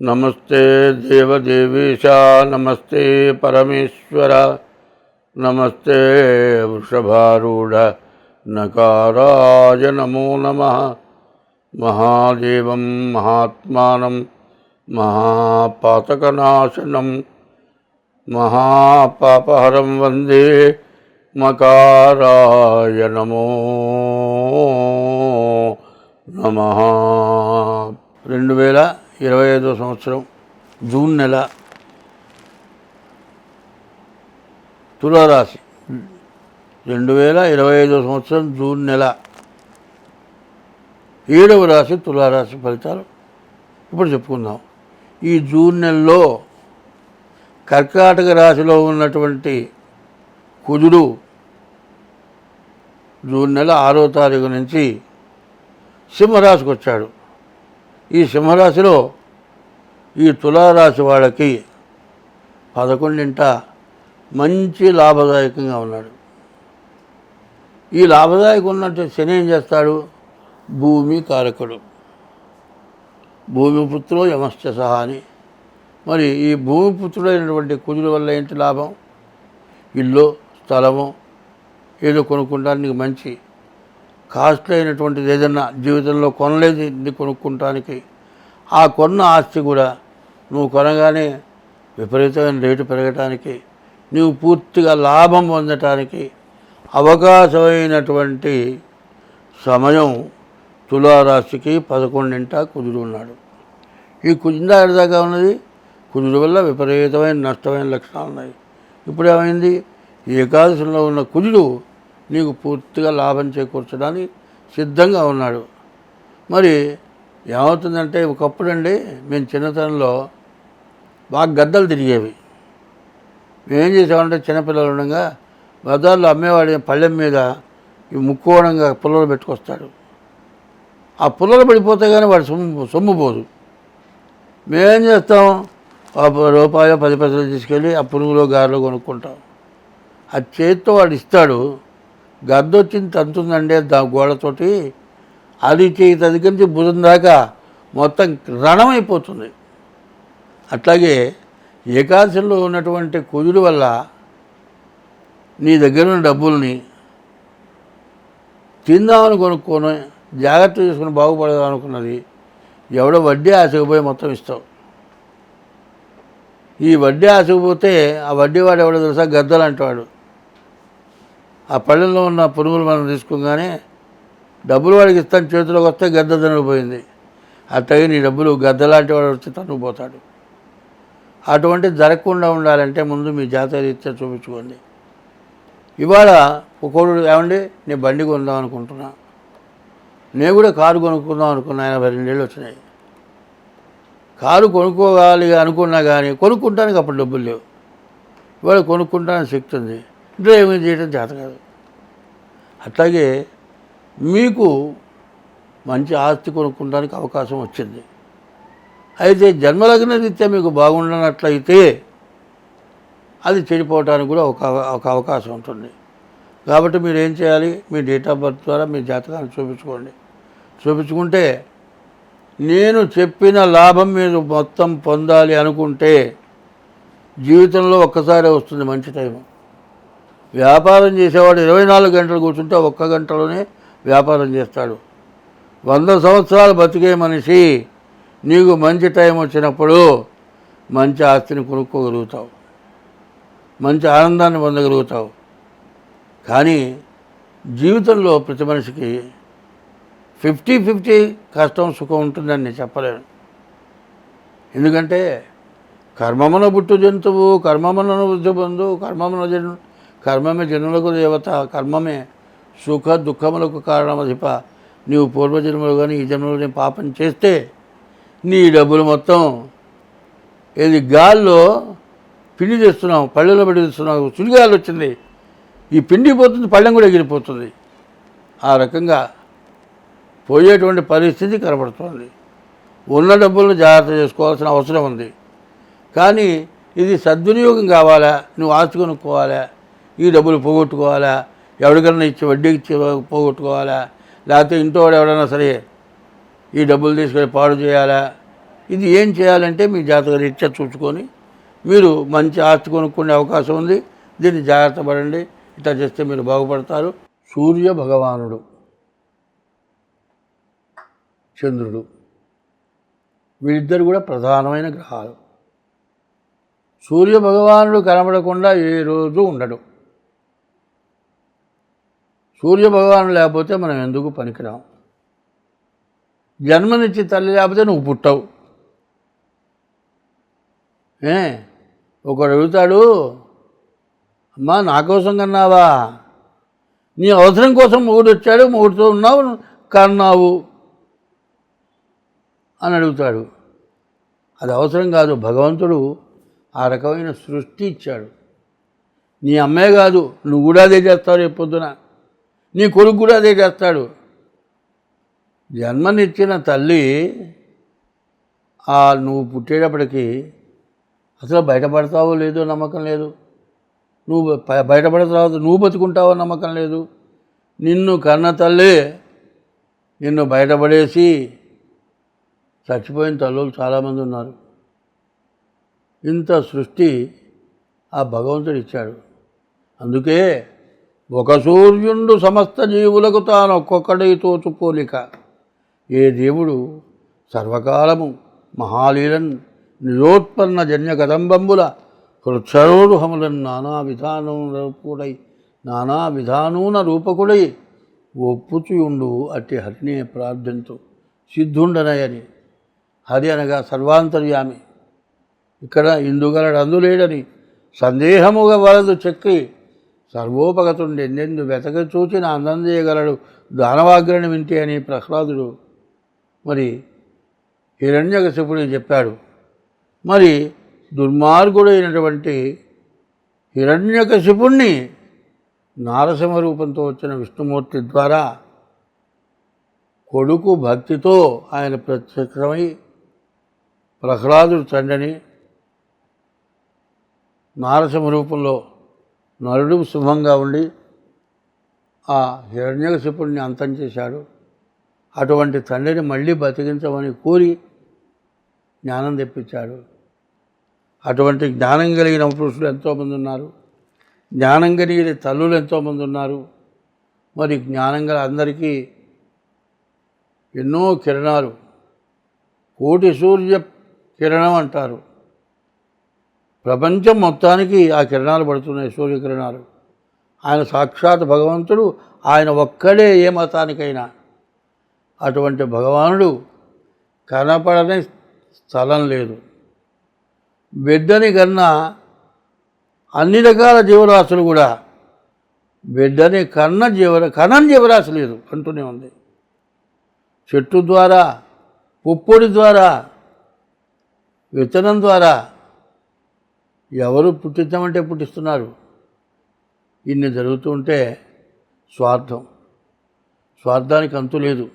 నమస్తే దేవదేవీశ నమస్తే పరమేశ్వర నమస్తే వృషభారూఢ నకారాయ నమో నమ మహాదేవం మహాత్మానం మహాపాతకనాశనం మహాపాపహరం వందే మకారాయ నమో నమ రెండు వేల ఇరవై ఐదో సంవత్సరం జూన్ నెల తులారాశి. రెండు వేల ఇరవై ఐదో సంవత్సరం జూన్ నెల. ఏడవ రాశి తులారాశి ఫలితాలు. ఇప్పుడు చెప్పుకుందాం. ఈ జూన్ నెలలో కర్కాటక రాశిలో ఉన్నటువంటి కుజుడు జూన్ నెల ఆరో తారీఖు నుంచి సింహరాశికి వచ్చాడు. ఈ సింహరాశిలో ఈ తులారాశి వాళ్ళకి పదకొండింట మంచి లాభదాయకంగా ఉన్నాడు. ఈ లాభదాయకం ఉన్నట్టు శని ఏం చేస్తాడు? భూమి కారకుడు. భూమిపుత్రుడు యమశ్చ సహా అని మరి ఈ భూమిపుత్రుడైనటువంటి కుజుల వల్ల ఏంటి లాభం? ఇల్లు స్థలము ఏదో కొనుక్కుంటానికి మంచి కాస్ట్ అయినటువంటిది ఏదన్నా జీవితంలో కొనలేదు ఇది కొనుక్కుంటానికి ఆ కొన్న ఆస్తి కూడా నువ్వు కొనగానే విపరీతమైన రేటు పెరగటానికి నువ్వు పూర్తిగా లాభం పొందటానికి అవకాశమైనటువంటి సమయం తులారాశికి పదకొండింట కుదురు ఉన్నాడు ఈ కుజిందా ఎడదాకా ఉన్నది? కుదురు వల్ల విపరీతమైన నష్టమైన లక్షణాలు ఉన్నాయి ఇప్పుడు ఏమైంది? ఏకాదశిలో ఉన్న కుదురు నీకు పూర్తిగా లాభం చేకూర్చడానికి సిద్ధంగా ఉన్నాడు. మరి ఏమవుతుందంటే ఒకప్పుడండి మేము చిన్నతనంలో బాగా గద్దలు తిరిగేవి. మేమేం చేసామంటే చిన్నపిల్లలు ఉండగా బజార్లో అమ్మేవాడి పళ్ళెం మీద ఈ ముక్కోణంగా పుల్లలు పెట్టుకొస్తాడు. ఆ పుల్లలు పడిపోతే కానీ వాడు సొమ్ము సొమ్ము పోదు. మేమేం చేస్తాం రూపాయలు పది పైసలు తీసుకెళ్ళి ఆ పురుగులో గారెలో కొనుక్కుంటాం. ఆ చేతితో వాడు ఇస్తాడు గద్దొచ్చింది తంతుందండి దా గోడతోటి. అది చేయి దగ్గర నుంచి భుజం దాకా మొత్తం రణమైపోతుంది. అట్లాగే ఏకాదశిలో ఉన్నటువంటి కుజుడు వల్ల నీ దగ్గర ఉన్న డబ్బుల్ని తిందామని కొనుక్కొని జాగ్రత్త చేసుకుని బాగుపడదాం అనుకున్నది ఎవడో వడ్డీ ఆశకపోయి మొత్తం ఇస్తావు. ఈ వడ్డీ ఆశకపోతే ఆ వడ్డీ వాడు ఎవడో తెలుసా? గద్దలు అంటాడు ఆ పళ్ళెంలో ఉన్న పురుగులు మనం తీసుకోగానే డబ్బులు వాడికి ఇస్తాను చేతిలోకి వస్తే గద్ద తినకపోయింది. అట్టగే నీ డబ్బులు గద్దలాంటి వాడు వచ్చి తనుకుపోతాడు. అటువంటి జరగకుండా ఉండాలంటే ముందు మీ జాతక రీత్యా చూపించుకోండి. ఇవాళ ఒకడు ఏమండి? నేను బండి కొందాం అనుకుంటున్నా. నేను కూడా కారు కొనుక్కుందాం అనుకున్నా ఎనభై రెండేళ్ళు వచ్చినాయి. కారు కొనుక్కోవాలి అనుకున్నా కానీ కొనుక్కుంటానికి అప్పుడు డబ్బులు లేవు. ఇవాళ కొనుక్కుంటానికి శక్తి ఉంది. డ్రైవింగ్ చేయడం చేత కాదు అట్లాగే మీకు మంచి ఆస్తి కొనుక్కోడానికి అవకాశం వచ్చింది. అయితే జన్మలగ్న రీత్యా మీకు బాగుండనట్లయితే అది చెడిపోవడానికి కూడా ఒక ఒక అవకాశం ఉంటుంది. కాబట్టి మీరు ఏం చేయాలి? మీ డేట్ ఆఫ్ బర్త్ ద్వారా మీ జాతకాన్ని చూపించుకోండి. చూపించుకుంటే నేను చెప్పిన లాభం మీరు మొత్తం పొందాలి అనుకుంటే జీవితంలో ఒక్కసారే వస్తుంది మంచి టైం వ్యాపారం చేసేవాడు ఇరవై నాలుగు గంటలు కూర్చుంటే ఒక్క గంటలోనే వ్యాపారం చేస్తాడు. వంద సంవత్సరాలు బతికే మనిషి నీకు మంచి టైం వచ్చినప్పుడు మంచి ఆస్తిని కొనుక్కోగలుగుతావు. మంచి ఆనందాన్ని పొందగలుగుతావు. కానీ జీవితంలో ప్రతి మనిషికి ఫిఫ్టీ ఫిఫ్టీ కష్టం సుఖం ఉంటుందని నేను చెప్పలేను. ఎందుకంటే కర్మమున పుట్టు జంతువు కర్మమున బుద్ధి బంధు కర్మమున జంతువు కర్మమే జనులకు దేవత కర్మమే సుఖ దుఃఖములకు కారణమధిప నీవు పూర్వజన్మలు కానీ ఈ జన్మలో నేను పాపం చేస్తే నీ డబ్బులు మొత్తం ఏది గాల్లో పిండి తెస్తున్నావు పళ్ళెలో పెట్టి తెస్తున్నావు చులిగాలు వచ్చింది. ఈ పిండి పోతుంది పళ్ళెం కూడా ఎగిరిపోతుంది. ఆ రకంగా పోయేటువంటి పరిస్థితి కనబడుతోంది. ఉన్న డబ్బులను జాగ్రత్త చేసుకోవాల్సిన అవసరం ఉంది. కానీ ఇది సద్వినియోగం కావాలా? నువ్వు ఆస్తి కొనుక్కోవాలా? ఈ డబ్బులు పోగొట్టుకోవాలా? ఎవరికైనా ఇచ్చి వడ్డీకి ఇచ్చి పోగొట్టుకోవాలా? లేకపోతే ఇంట్లో వాడు ఎవడైనా సరే ఈ డబ్బులు తీసుకొని పాడు చేయాలా? ఇది ఏం చేయాలంటే మీ జాతక రీత్యా చూసుకొని మీరు మంచి ఆస్తి కొనుక్కునే అవకాశం ఉంది. దీన్ని జాగ్రత్త పడండి. ఇట్లా చేస్తే మీరు బాగుపడతారు. సూర్య భగవానుడు చంద్రుడు వీళ్ళిద్దరు కూడా ప్రధానమైన గ్రహాలు. సూర్య భగవానుడు కనబడకుండా ఏ రోజు ఉండడు. సూర్య లేకపోతే మనం ఎందుకు పనికిరాం? జన్మనిచ్చి తల్లి లేకపోతే నువ్వు పుట్టవు. ఏ? ఒకడు అడుగుతాడు అమ్మా నా కోసం కన్నావా? నీ అవసరం కోసం మొగుడు వచ్చాడు మొగుడుతో ఉన్నావు కన్నావు. అని అడుగుతాడు. అది అవసరం కాదు భగవంతుడు ఆ రకమైన సృష్టి ఇచ్చాడు. నీ అమ్మే కాదు నువ్వు కూడా అదే చేస్తావు రేపు పొద్దున. నీ కొడుకు కూడా అదే చేస్తాడు. జన్మనిచ్చిన తల్లి ఆ నువ్వు పుట్టేటప్పటికి అసలు బయటపడతావో లేదో నమ్మకం లేదు. నువ్వు బ- బయటపడిన తర్వాత నువ్వు బతుకుంటావో నమ్మకం లేదు. నిన్ను కన్న తల్లి నిన్ను బయటపడేసి చచ్చిపోయిన తల్లులు చాలామంది ఉన్నారు. ఇంత సృష్టి ఆ భగవంతుడు ఇచ్చాడు అందుకే ఒక సూర్యుండు సమస్త జీవులకు తాను ఒక్కొక్కడి తోచుపోలిక ఏ దేవుడు సర్వకాలము మహాలీలన్ నిజోత్పన్న జన్య కదంబంబుల హృక్షరోరుహములను నానా విధానం రూపుడై నానా విధానూన రూపకుడై ఒప్పుచుయుండు అట్టి హరినే ప్రార్థంతో. సిద్ధుండనయని. హరి అనగా సర్వాంతర్యామి. ఇక్కడ ఇందుగలడందులేడని సందేహముగా వలదు చెక్కి సర్వోపగతుండి. ఎన్నెందు వెతక చూచిన అందం చేయగలడు. దానవాగ్రని వింటే అని ప్రహ్లాదుడు మరి హిరణ్యకశిపుడికి చెప్పాడు. మరి దుర్మార్గుడైనటువంటి హిరణ్యకశిపుణ్ణి నారసింహ రూపంతో వచ్చిన విష్ణుమూర్తి ద్వారా కొడుకు భక్తితో ఆయన ప్రత్యక్షమై ప్రహ్లాదుడు తండ్రిని నారసింహ రూపంలో నరుడు శుభంగా ఉండి ఆ హిరణ్యకశిపుడిని అంతం చేశాడు. అటువంటి తండ్రిని మళ్ళీ బతికించమని కోరి జ్ఞానం తెప్పించాడు. అటువంటి జ్ఞానం కలిగిన పురుషులు ఎంతోమంది ఉన్నారు. జ్ఞానం కలిగిన తల్లులు ఎంతోమంది ఉన్నారు. మరి జ్ఞానం గల అందరికీ ఎన్నో కిరణాలు. కోటి సూర్య కిరణం అంటారు. ప్రపంచం మొత్తానికి ఆ కిరణాలు పడుతున్నాయి సూర్యకిరణాలు. ఆయన సాక్షాత్ భగవంతుడు ఆయన ఒక్కడే ఏ మతానికైనా. అటువంటి భగవానుడు కనపడని స్థలం లేదు. బిడ్డని కన్నా అన్ని రకాల జీవరాశులు కూడా బిడ్డని కన్న జీవరా కనని జీవరాశి లేదు అంటూనే ఉంది. చెట్టు ద్వారా పుప్పొడి ద్వారా విత్తనం ద్వారా ఎవరు పుట్టించమంటే పుట్టిస్తున్నారు. ఇన్ని జరుగుతుంటే స్వార్థం. స్వార్థానికి అంతు లేదు.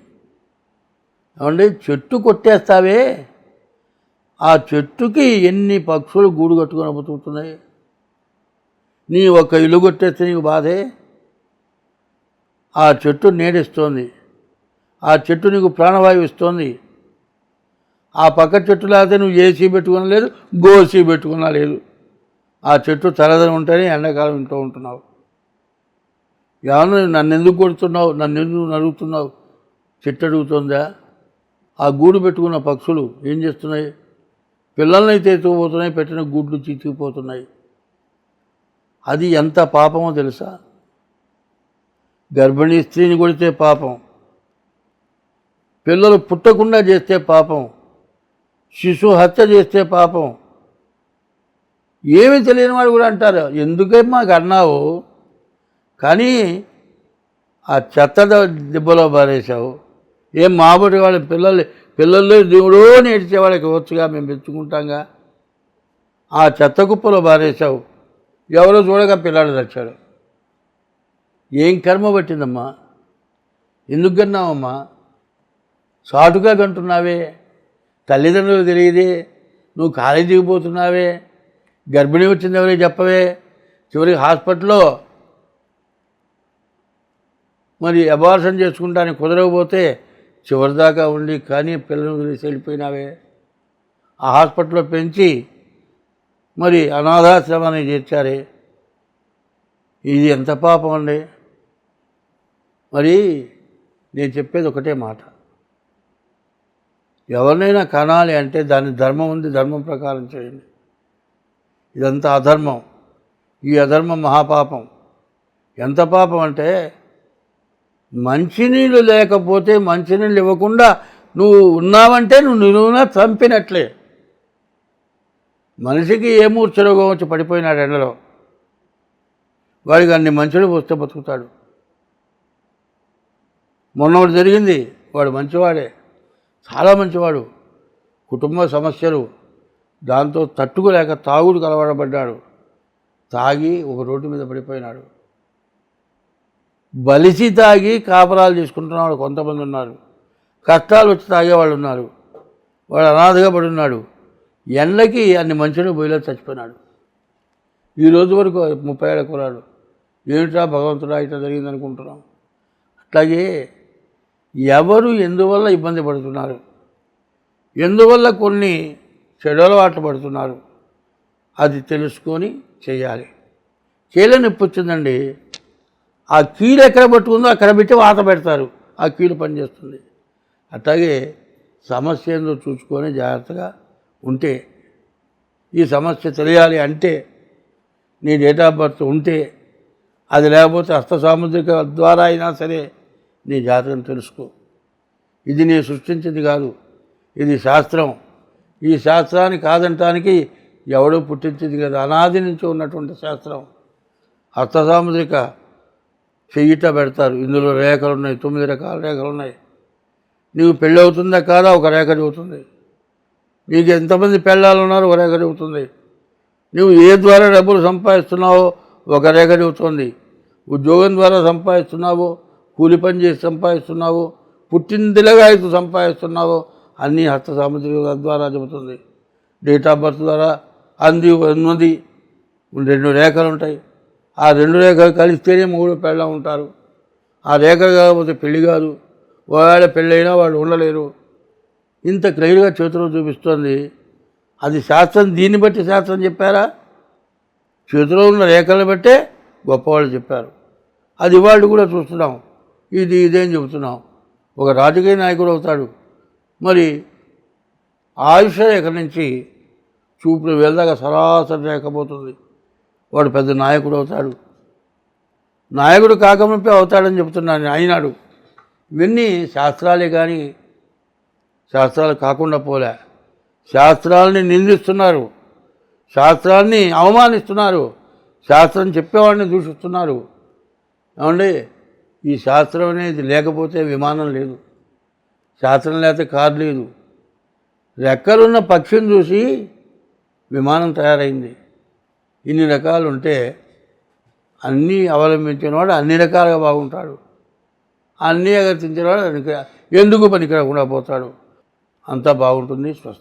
ఏమండి? చెట్టు కొట్టేస్తావే. ఆ చెట్టుకి ఎన్ని పక్షులు గూడు కట్టుకొని బతుకుతున్నాయి? నీ ఒక ఇల్లు కొట్టేస్తే నీకు బాధే? ఆ చెట్టు నీడిస్తోంది. ఆ చెట్టు నీకు ప్రాణవాయువు ఇస్తోంది. ఆ పక్క చెట్టు లేకపోతే నువ్వు ఏసీ పెట్టుకున్నా లేదు గోసీ పెట్టుకున్నా లేదు. ఆ చెట్టు చల్లదని ఉంటేనే ఎండాకాలం ఇంట్లో ఉంటున్నావు. ఏమన్నా నన్ను ఎందుకు కొడుతున్నావు? నన్ను ఎందుకు నడుగుతున్నావు? చెట్టు అడుగుతుందా? ఆ గూడు పెట్టుకున్న పక్షులు ఏం చేస్తున్నాయి? పిల్లల్ని అయితే ఎత్తుకుపోతున్నాయి పెట్టిన గుడ్లు చితికిపోతున్నాయి అది ఎంత పాపమో తెలుసా? గర్భిణీ స్త్రీని కొడితే పాపం. పిల్లలు పుట్టకుండా చేస్తే పాపం. శిశు హత్య చేస్తే పాపం. ఏమీ తెలియని వాడు కూడా అంటారు ఎందుకే మాకు అన్నావు కానీ ఆ చెత్త దెబ్బలో పారేశావు. ఏం మాబడి వాళ్ళ పిల్లలు పిల్లలు దేవుడో నేర్చే వాళ్ళకి వచ్చుగా మేము మెచ్చుకుంటాంగా? ఆ చెత్త కుప్పలో పారేశావు. ఎవరో చూడగా పిల్లాడు తెచ్చాడు. ఏం కర్మ పట్టిందమ్మా? ఎందుకు కన్నావమ్మా? సాటుగా కంటున్నావే. తల్లిదండ్రులు తెలియదే. నువ్వు కాలేజీకి పోతున్నావే. గర్భిణీ వచ్చింది ఎవరికి చెప్పవే? చివరికి హాస్పిటల్లో మరి అబార్షన్ చేసుకుంటానికి కుదరకపోతే చివరిదాకా ఉండి కానీ పిల్లలు వదిలేసి వెళ్ళిపోయినావే. ఆ హాస్పిటల్లో పెంచి మరి అనాథాశ్రమాన్ని చేర్చారే. ఇది ఎంత పాపం అండి. మరి నేను చెప్పేది ఒకటే మాట. ఎవరినైనా కనాలి అంటే దాని ధర్మం ఉంది ధర్మం ప్రకారం చేయండి. ఇదంతా అధర్మం. ఈ అధర్మం మహాపాపం. ఎంత పాపం అంటే మంచినీళ్ళు లేకపోతే మంచినీళ్ళు ఇవ్వకుండా నువ్వు ఉన్నావంటే నువ్వు నిలువునా చంపినట్లే. మనిషికి ఏ మూర్ఛరోగం వచ్చి పడిపోయినాడు ఎండలో? వాడికి అన్ని మంచులు పోస్తే బతుకుతాడు. మొన్నవాడు జరిగింది వాడు మంచివాడే. చాలా మంచివాడు. కుటుంబ సమస్యలు. దాంతో తట్టుకోలేక తాగుడు కలవడబడ్డాడు. తాగి ఒక రోడ్డు మీద పడిపోయినాడు. బలిసి తాగి కాపరాలు తీసుకుంటున్నవాడు కొంతమంది ఉన్నారు. కష్టాలు వచ్చి తాగేవాళ్ళు ఉన్నారు. వాడు అనాథగా పడి ఉన్నాడు ఎండకి అన్ని మనుషులు బొయ్యిలో చచ్చిపోయినాడు. ఈ రోజు వరకు ముప్పై ఏళ్ళ కురాడు ఏమిటా భగవంతుడా ఇట్లా జరిగింది అనుకుంటున్నాం అట్లాగే ఎవరు ఎందువల్ల ఇబ్బంది పడుతున్నారు? ఎందువల్ల కొన్ని చెడు పడుతున్నారు. అది తెలుసుకొని చేయాలి. కీళ్ళ నొప్పి వచ్చిందండి. ఆ కీలు ఎక్కడ పట్టుకుందో అక్కడ పెట్టి వాత పెడతారు. ఆ కీలు పనిచేస్తుంది అట్లాగే సమస్య ఏందో చూసుకొని జాగ్రత్తగా ఉంటే ఈ సమస్య తెలియాలి అంటే నీ డేట్ ఆఫ్ బర్త్ ఉంటే అది లేకపోతే హస్త సాముద్రిక ద్వారా అయినా సరే నీ జాతకం తెలుసుకో. ఇది నీ సృష్టించింది కాదు. ఇది శాస్త్రం. ఈ శాస్త్రాన్ని కాదంటానికి ఎవడో పుట్టించింది కదా. అనాది నుంచి ఉన్నటువంటి శాస్త్రం. అర్థసాముద్రిక చెయ్యిట పెడతారు. ఇందులో రేఖలు ఉన్నాయి. తొమ్మిది రకాల రేఖలు ఉన్నాయి. నీకు పెళ్ళి అవుతుందా కాదా? ఒక రేఖ చెబుతుంది. నీకు ఎంతమంది పెళ్ళాలు ఉన్నారు? ఒక రేఖ చెబుతుంది. నువ్వు ఏ ద్వారా డబ్బులు సంపాదిస్తున్నావో? ఒక రేఖ చెబుతుంది. ఉద్యోగం ద్వారా సంపాదిస్తున్నావో? కూలి పని చేసి సంపాదిస్తున్నావో? పుట్టిందిలగా అయితే సంపాదిస్తున్నావో? అన్నీ హస్త సాముద్రిక ద్వారా చెబుతుంది. డేట్ ఆఫ్ బర్త్ ద్వారా అంది ఉన్నది. రెండు రేఖలు ఉంటాయి. ఆ రెండు రేఖలు కలిస్తేనే మూడు పెళ్ళ ఉంటారు. ఆ రేఖలు కాకపోతే పెళ్ళి కాదు. ఒకవేళ పెళ్ళైనా వాళ్ళు ఉండలేరు. ఇంత క్లియర్గా చేతిలో చూపిస్తుంది. అది శాస్త్రం దీన్ని బట్టి శాస్త్రం చెప్పారా? చేతిలో ఉన్న రేఖలను బట్టే గొప్పవాళ్ళు చెప్పారు. అది వాళ్ళు కూడా చూస్తున్నాం. ఇది ఇదేం చెబుతున్నాం. ఒక రాజకీయ నాయకుడు అవుతాడు. మరి ఆయుష రేఖ నుంచి చూపులు వెళ్దాక సరాసరి లేకపోతుంది వాడు పెద్ద నాయకుడు అవుతాడు. నాయకుడు కాకముంపే అవుతాడని చెప్తున్నాను అయినాడు. ఇవన్నీ శాస్త్రాలే కానీ శాస్త్రాలు కాకుండా పోలే. శాస్త్రాలని నిందిస్తున్నారు. శాస్త్రాన్ని అవమానిస్తున్నారు. శాస్త్రం చెప్పేవాడిని దూషిస్తున్నారు. ఏమండి? ఈ శాస్త్రం అనేది లేకపోతే విమానం లేదు. శాస్త్రం లేకపోతే కారు లేదు. రెక్కలున్న పక్షిని చూసి విమానం తయారైంది. ఇన్ని రకాలు ఉంటే అన్నీ అవలంబించిన వాడు అన్ని రకాలుగా బాగుంటాడు. అన్నీ అగర్తించిన వాడు ఎందుకు పనికి రాకుండా పోతాడు? అంతా బాగుంటుంది స్వస్తి